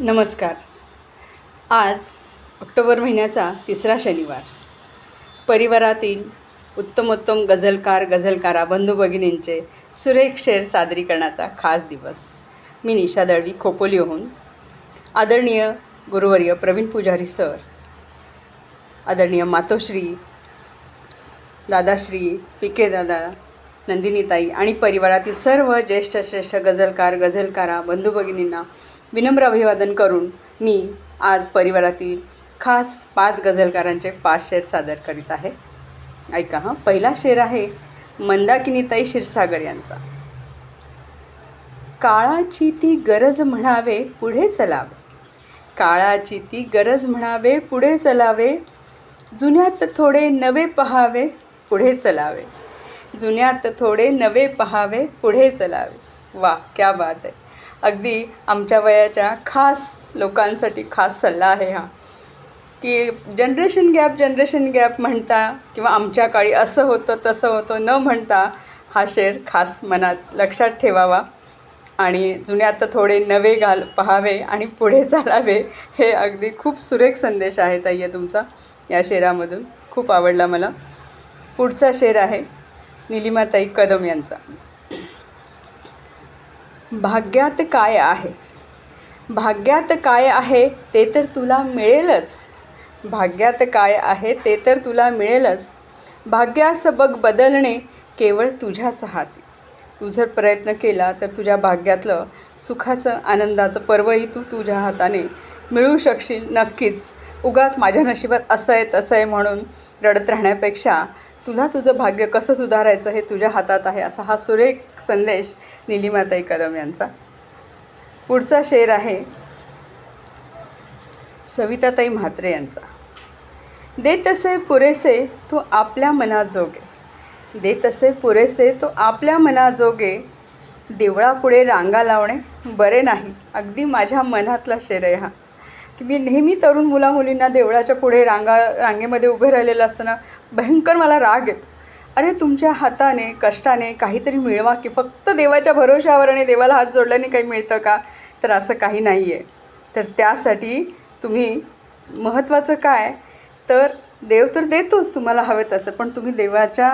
नमस्कार. आज ऑक्टोबर महिन्याचा तिसरा शनिवार. परिवारातील उत्तमोत्तम गझलकार गझलकारा बंधू भगिनींचे सुरेख शेर सादरीकरणाचा खास दिवस. मी निशा दळवी खोपोलीहून. आदरणीय गुरुवर्य प्रवीण पुजारी सर. आदरणीय मातोश्री दादाश्री पी के दादा नंदिनीताई आणि परिवारातील सर्व ज्येष्ठ श्रेष्ठ गझलकार गझलकारा बंधू भगिनींना विनम्र अभिवादन करून मी आज परिवारातील खास पाच गझलकारांचे पाच शेर सादर करीत आहे. ऐका हां पहिला शेर आहे मंदाकिनीताई क्षीरसागर यांचा. काळाची ती गरज म्हणावे पुढे चलावे. काळाची ती गरज म्हणावे पुढे चलावे. जुन्यात थोडे नवे पहावे पुढे चलावे. जुन्यात थोडे नवे पहावे पुढे चलावे. वा क्या बात आहे. अगदी आमच्या वयाच्या खास लोकांसाठी खास सल्ला आहे हा. की जनरेशन गॅप जनरेशन गॅप म्हणता किंवा आमच्या काळी असं होतं तसं होतं न म्हणता हा शेर खास मनात लक्षात ठेवावा आणि जुन्यात थोडे नवे घाल पहावे आणि पुढे चालावे हे अगदी खूप सुरेख संदेश आहे ताई तुमचा या शेरामधून. खूप आवडला मला. पुढचा शेर आहे निलिमाताई कदम यांचा. भाग्यात काय आहे? भाग्यात काय आहे ते तर तुला मिळेलच. भाग्यात काय आहे ते तर तुला मिळेलच. भाग्यास बघ बदलणे केवळ तुझ्याच हाती. तू जर प्रयत्न केला तर तुझ्या भाग्यातलं सुखाचं आनंदाचं पर्वही तू तुझ्या हाताने मिळू शकशील नक्कीच. उगाच माझ्या नशिबात असं आहे तसं आहे म्हणून रडत राहण्यापेक्षा तुला तुझं भाग्य कसं सुधारायचं हे तुझ्या हातात आहे असा हा सुरेख संदेश निलिमाताई कदम यांचा. पुढचा शेर आहे सविताताई म्हात्रे यांचा. दे तसे पुरेसे तो आपल्या मनाजोगे. दे तसे पुरेसे तो आपल्या मनाजोगे. देवळापुढे रांगा लावणे बरे नाही. अगदी माझ्या मनातला शेर आहे हा. की मी नेहमी तरुण मुलामुलींना देवळाच्या पुढे रांगा रांगेमध्ये उभे राहिलेलं असताना भयंकर मला राग येतो. अरे तुमच्या हाताने कष्टाने काहीतरी मिळवा की फक्त देवाच्या भरोशावर आणि देवाला हात जोडल्याने काही मिळतं का? तर असं काही नाही आहे तर त्यासाठी तुम्ही महत्त्वाचं काय? तर देव तर देतोच तुम्हाला हवे तसं पण तुम्ही देवाच्या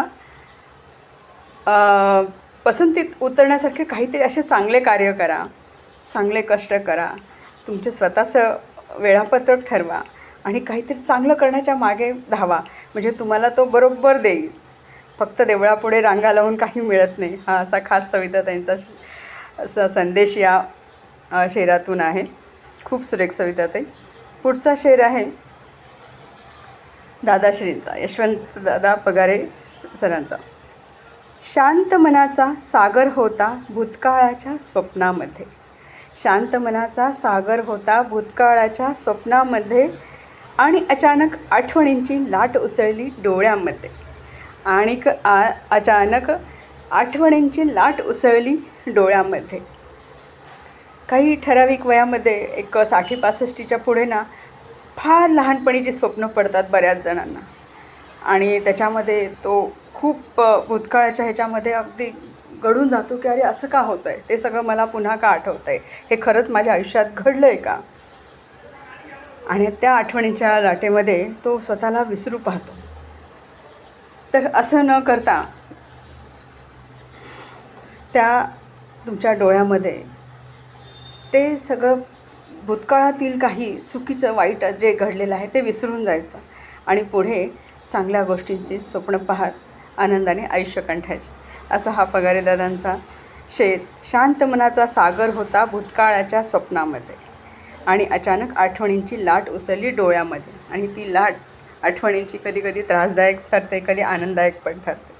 पसंतीत उतरण्यासारखे काहीतरी असे चांगले कार्य करा. चांगले कष्ट करा. तुमचे स्वतःचं वेळापत्रक ठरवा आणि काहीतरी चांगलं करण्याच्या मागे धावा. म्हणजे तुम्हाला तो बरोबर देईल. फक्त देवळापुढे रांगा लावून काही मिळत नाही. हा असा खास सविता त्यांचा स संदेश या शेरातून आहे. खूप सुरेख सविता ते पुढचा शेर आहे दादाश्रींचा यशवंत दादा पगारे सरांचा. शांत मनाचा सागर होता भूतकाळाच्या स्वप्नामध्ये. शांत मनाचा सागर होता भूतकाळाच्या स्वप्नामध्ये आणि अचानक आठवणींची लाट उसळली डोळ्यामध्ये. आणि आ अचानक आठवणींची लाट उसळली डोळ्यामध्ये. काही ठराविक वयामध्ये एक साठी पासष्टीच्या पुढे ना फार लहानपणीची स्वप्न पडतात बऱ्याच जणांना. आणि त्याच्यामध्ये तो खूप भूतकाळाच्या ह्याच्यामध्ये अगदी घडून जातो की अरे असं का होतं आहे ते सगळं मला पुन्हा का आठवतं आहे हे खरंच माझ्या आयुष्यात घडलं आहे का? आणि त्या आठवणीच्या लाटेमध्ये तो स्वतःला विसरू पाहतो. तर असं न करता त्या तुमच्या डोळ्यामध्ये ते सगळं भूतकाळातील काही चुकीचं वाईट जे घडलेलं आहे ते विसरून जायचं आणि पुढे चांगल्या गोष्टींची स्वप्न पाहत आनंदाने आयुष्य कंठायचे. असा हा पगारेदादांचा शेर शांत मनाचा सागर होता भूतकाळाच्या स्वप्नामध्ये. आणि अचानक आठवणींची लाट उसळली डोळ्यामध्ये. आणि ती लाट आठवणींची कधी कधी त्रासदायक ठरते कधी आनंददायक पण ठरते.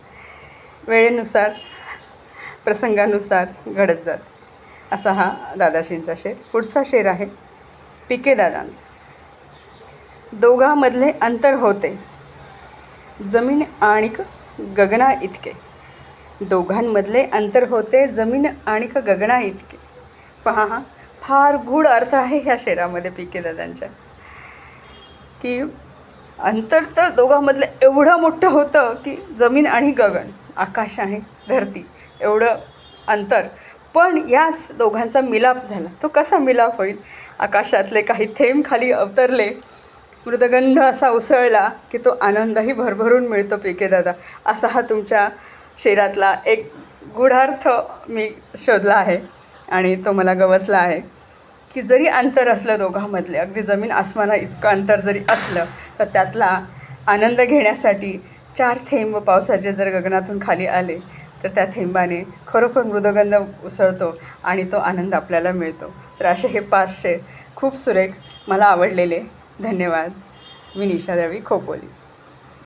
वेळेनुसार प्रसंगानुसार घडत जाते. असा हा दादाशींचा शेर. पुढचा शेर आहे पिके दादांचा. दोघांमधले अंतर होते. जमीन आणि गगना इतके. दोघांमधले अंतर होते. जमीन आणि गगना इतके. पहा हा फार गूढ अर्थ आहे ह्या शेरामध्ये पी के दादांच्या. की अंतर तर दोघांमधलं एवढं मोठं होतं की जमीन आणि गगन आकाश आणि धरती एवढं अंतर. पण याच दोघांचा मिलाप झाला. तो कसा मिलाप होईल? आकाशातले काही थेंब खाली अवतरले. मृदगंध असा उसळला की तो आनंदही भरभरून मिळतो पीके दादा. असा हा तुमच्या शेरातला एक गूढार्थ मी शोधला आहे आणि तो मला गवसला आहे. की जरी अंतर असलं दोघांमधले अगदी जमीन आसमाना इतकं अंतर जरी असलं तर त्यातला आनंद घेण्यासाठी चार थेंब पावसाचे जर गगनातून खाली आले तर त्या थेंबाने खरोखर मृदगंध उसळतो आणि तो आनंद आपल्याला मिळतो. तर असे हे पाचशे खूप सुरेख मला आवडलेले. धन्यवाद. मी निशा रवी खोपोली.